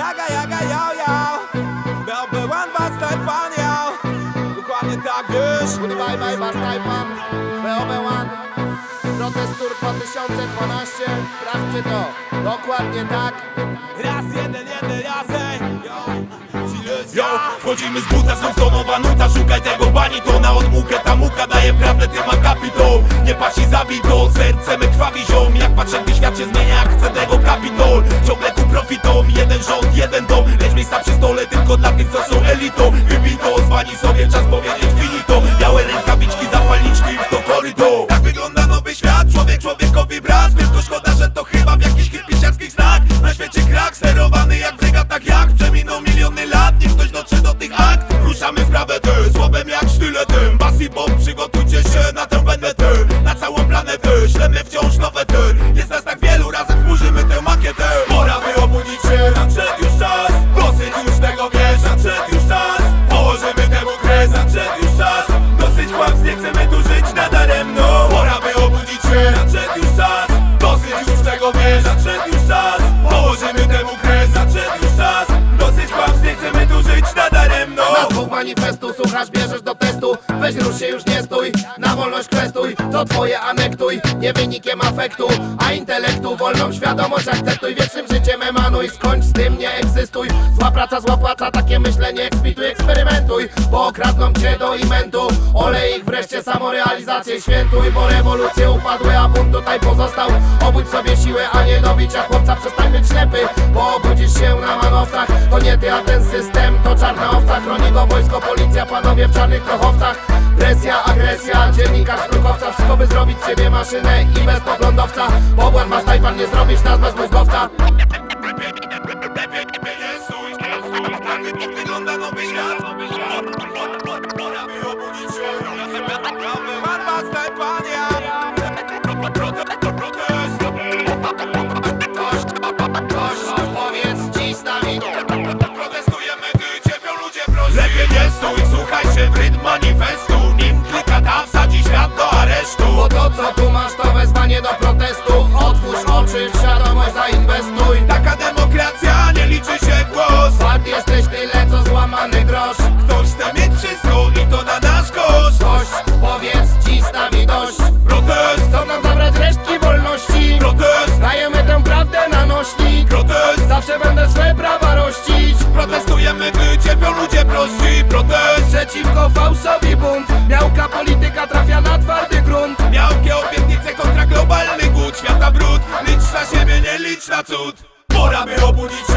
Jaga, jaga, jał, jał Byłby one bus pan, jał Dokładnie tak, wiesz. Bye bye, bastaj pan BOB1 Protest Tour 2012 Sprawdźcie to, dokładnie tak. Raz, jeden, jeden, raz, ej Yo, Yo, wchodzimy z buta, znów to nowa nuta Szukaj tego bani, to na odmukę Ta muka Profitom, jeden rząd, jeden dom. Lecz miejsca przy stole tylko dla tych, co są elitą. Wybito, zwani sobie, czas powiedzieć finito manifestu słuchasz, bierzesz do testu. Weź rusz się już nie stój, na wolność kwestuj. Co twoje anektuj, nie wynikiem afektu A intelektu, wolną świadomość akceptuj. Wiecznym życiem emanuj, skończ z tym, nie egzystuj. Zła praca, zła płaca, takie myślenie eksplituj, eksperymentuj. Bo okradną cię do imentu. Olej ich wreszcie samorealizację świętuj. Bo rewolucje upadły, a bunt tutaj pozostał policja, panowie w czarnych prochowcach Presja, agresja, dziennikarz, drukowca Wszystko by zrobić z siebie maszynę i bez poglądowca. Pobłan masz tajpan, nie zrobisz nas bez mózgowca. Wygląda nowy świat obudzić się się manifestu Nim klika ta wsadzi świat do aresztu. Bo to co tu masz to wezwanie do protestu. Otwórz oczy, w świadomość zainwestuj. Taka demokracja, nie liczy się głos. Fakt jesteś tyle co złamany grosz. Ktoś chce mieć wszystko i to na nasz koszt. Kość, powiedz z nami dość. Protest, Chcą nam zabrać resztki wolności. Protest, Dajemy tę prawdę na nośnik. Protest. Zawsze będę swe prawa rościć. Protestujemy, gdy cierpią ludzie prości. Protest, Przeciwko fałszowi bunt. Miałka polityka trafia na twardy grunt. Miałkie obietnice kontra globalny głód. Świata brud, licz na siebie, nie licz na cud. Pora by obudzić